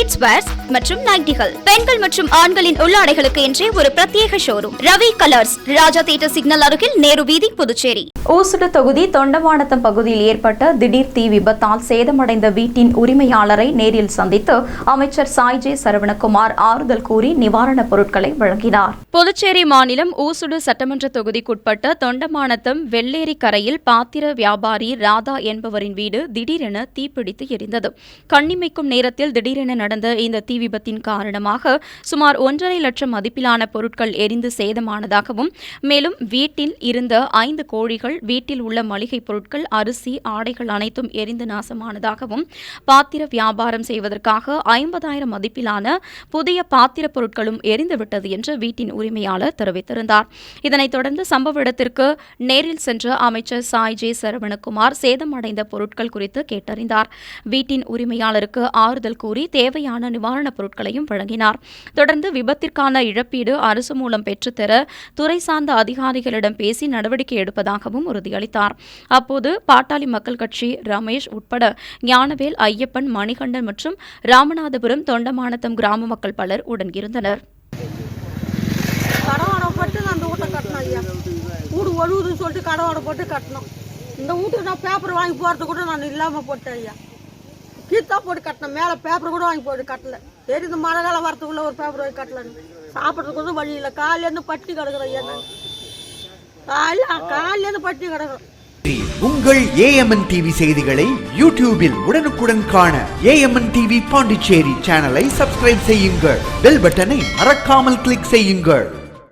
kids wears மற்றும் நைட்டிகள். பெண்கள் மற்றும் ஆண்களின் உள்ளாடைகளுக்கு என்றே ஒரு பிரத்யேக showroom Ravi colours Raja theatre signal அருகில் நேரு வீதி புதுச்சேரி. ஊசுடு தொகுதி தொண்டமானத்தம் பகுதியில் ஏற்பட்ட திடீர் தீ விபத்தால் சேதமடைந்த வீட்டின் உரிமையாளரை நேரில் சந்தித்து அமைச்சர் சாய்ஜே சரவணகுமார் ஆறுதல் கூறி நிவாரணப் பொருட்களை வழங்கினார். புதுச்சேரி மாநிலம் ஊசுடு சட்டமன்ற தொகுதிக்குட்பட்ட தொண்டமானத்தம் வெள்ளேரி கரையில் பாத்திர வியாபாரி ராதா என்பவரின் வீடு திடீரென தீப்பிடித்து எரிந்தது. கண்ணிமைக்கும் நேரத்தில் திடீரென நடந்த இந்த தீ விபத்தின் காரணமாக சுமார் ஒன்றரை லட்சம் மதிப்பிலான பொருட்கள் எரிந்து சேதமானதாகவும் மேலும் வீட்டில் இருந்த ஐந்து கோழிகள் வீட்டில் உள்ள மளிகை பொருட்கள் அரிசி ஆடைகள் அனைத்தும் எரிந்து நாசமானதாகவும் பாத்திர வியாபாரம் செய்வதற்காக ஐம்பதாயிரம் மதிப்பிலான புதிய பாத்திர பொருட்களும் எரிந்துவிட்டது என்று வீட்டின் உரிமையாளர் தெரிவித்திருந்தார். இதனைத் தொடர்ந்து சம்பவ இடத்திற்கு நேரில் சென்ற அமைச்சர் சாய் ஜே சரவணகுமார் சேதமடைந்த பொருட்கள் குறித்து கேட்டறிந்தார். வீட்டின் உரிமையாளருக்கு ஆறுதல் கூறி தேவை தேவையான நிவாரணப் பொருட்களையும் வழங்கினார். தொடர்ந்து விபத்திற்கான இழப்பீடு அரசு மூலம் பெற்றுத்தர துறை சார்ந்த அதிகாரிகளிடம் பேசி நடவடிக்கை எடுப்பதாகவும் உறுதியளித்தார். அப்போது பாட்டாளி மக்கள் கட்சி ரமேஷ் உட்பட ஞானவேல் ஐயப்பன் மணிகண்டன் மற்றும் ராமநாதபுரம் தொண்டமானத்தம் கிராம மக்கள் பலர் உடன் இருந்தனர். வீடு ஒழுகுதுன்னு சொல்லிட்டு கடவாடை போட்டு கட்டணும் இந்த வீட்டுக்கு நான் பேப்பர் வாங்கி போகிறது கூட நான் இல்லாமல் போட்டேன் ஐயா. கீத்தா போட்டு கட்டினேன். மேலே பேப்பர் கூட வாங்கி போட்டு கட்டல. சரி இந்த மழை காலம் வரத்துக்குள்ள ஒரு பேப்பர் வாங்கி கட்டலன்னு. சாப்பிட்றதுக்கு கூட வழி இல்லை. காலையிலேருந்து பட்டி கிடக்குறோம் ஐயா. நான் காலையில் காலையிலேருந்து பட்டி கிடக்குறோம் உங்கள் ஏஎம்என் டிவி செய்திகளை யூடியூபில் உடனுக்குடன் காண ஏஎம்என் டிவி பாண்டிச்சேரி சேனலை சப்ஸ்கிரைப் செய்யுங்கள். பெல் பட்டனை மறக்காமல் கிளிக் செய்யுங்கள்.